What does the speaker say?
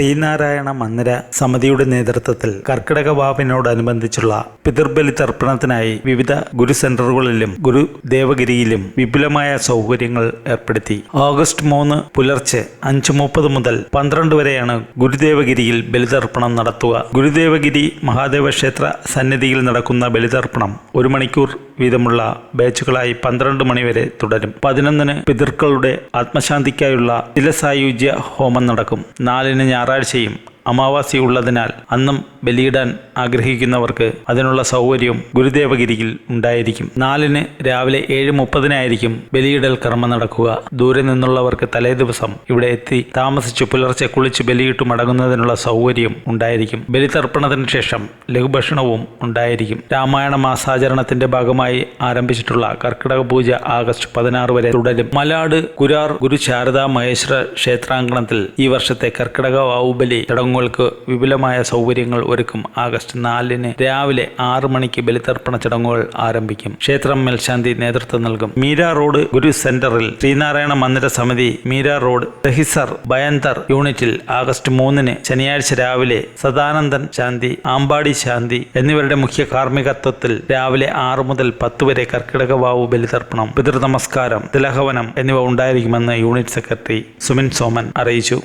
ശ്രീനാരായണ മന്ദിര സമിതിയുടെ നേതൃത്വത്തിൽ കർക്കിടക വാവിനോടനുബന്ധിച്ചുള്ള പിതൃബലി തർപ്പണത്തിനായി വിവിധ ഗുരു സെന്ററുകളിലും ഗുരു ദേവഗിരിയിലും വിപുലമായ സൗകര്യങ്ങൾ ഏർപ്പെടുത്തി. ഓഗസ്റ്റ് മൂന്ന് പുലർച്ചെ അഞ്ച് മുപ്പത് മുതൽ പന്ത്രണ്ട് വരെയാണ് ഗുരുദേവഗിരിയിൽ ബലിതർപ്പണം നടത്തുക. ഗുരുദേവഗിരി മഹാദേവ ക്ഷേത്ര സന്നിധിയിൽ നടക്കുന്ന ബലിതർപ്പണം ഒരു മണിക്കൂർ വീതമുള്ള ബാച്ചുകളായി പന്ത്രണ്ട് മണിവരെ തുടരും. പതിനൊന്നിന് പിതൃക്കളുടെ ആത്മശാന്തിക്കായുള്ള തിലസായുജ്യ ഹോമം നടക്കും. നാലിന് ഞായറാഴ്ചയും അമാവാസി ഉള്ളതിനാൽ അന്നും ബലിയിടാൻ ആഗ്രഹിക്കുന്നവർക്ക് അതിനുള്ള സൗകര്യവും ഗുരുദേവഗിരിയിൽ ഉണ്ടായിരിക്കും. നാലിന് രാവിലെ ഏഴ് മുപ്പതിനായിരിക്കും ബലിയിടൽ കർമ്മം നടക്കുക. ദൂരെ നിന്നുള്ളവർക്ക് തലേ ദിവസം ഇവിടെ എത്തി താമസിച്ചു പുലർച്ചെ കുളിച്ച് ബലിയിട്ട് മടങ്ങുന്നതിനുള്ള സൗകര്യം ഉണ്ടായിരിക്കും. ബലിതർപ്പണത്തിന് ശേഷം ലഘുഭക്ഷണവും ഉണ്ടായിരിക്കും. രാമായണ മാസാചരണത്തിന്റെ ഭാഗമായി ആരംഭിച്ചിട്ടുള്ള കർക്കിടക പൂജ ആഗസ്റ്റ് പതിനാറ് വരെ തുടരും. മലാട് കുരാർ ഗുരു ശാരദാ മഹേശ്വര ക്ഷേത്രാങ്കണത്തിൽ ഈ വർഷത്തെ കർക്കിടക വാവുബലി ചടങ്ങുകൾക്ക് വിപുലമായ സൗകര്യങ്ങൾ ഒരുക്കും. ആഗസ്റ്റ് നാലിന് രാവിലെ ആറ് മണിക്ക് ബലിതർപ്പണ ചടങ്ങുകൾ ആരംഭിക്കും. ക്ഷേത്രം മേൽശാന്തി നേതൃത്വം നൽകും. മീര റോഡ് ഗുരു സെന്ററിൽ ശ്രീനാരായണ മന്ദിര സമിതി മീര റോഡ് ദഹിസർ ബയന്തർ യൂണിറ്റിൽ ആഗസ്റ്റ് മൂന്നിന് ശനിയാഴ്ച രാവിലെ സദാനന്ദൻ ശാന്തി ആമ്പാടി ശാന്തി എന്നിവരുടെ മുഖ്യ കാർമ്മികത്വത്തിൽ രാവിലെ ആറ് മുതൽ പത്ത് വരെ കർക്കിടക വാവു ബലിതർപ്പണം പിതൃനമസ്കാരം തിലഹവനം എന്നിവ ഉണ്ടായിരിക്കുമെന്ന് യൂണിറ്റ് സെക്രട്ടറി സുമിൻ സോമൻ അറിയിച്ചു.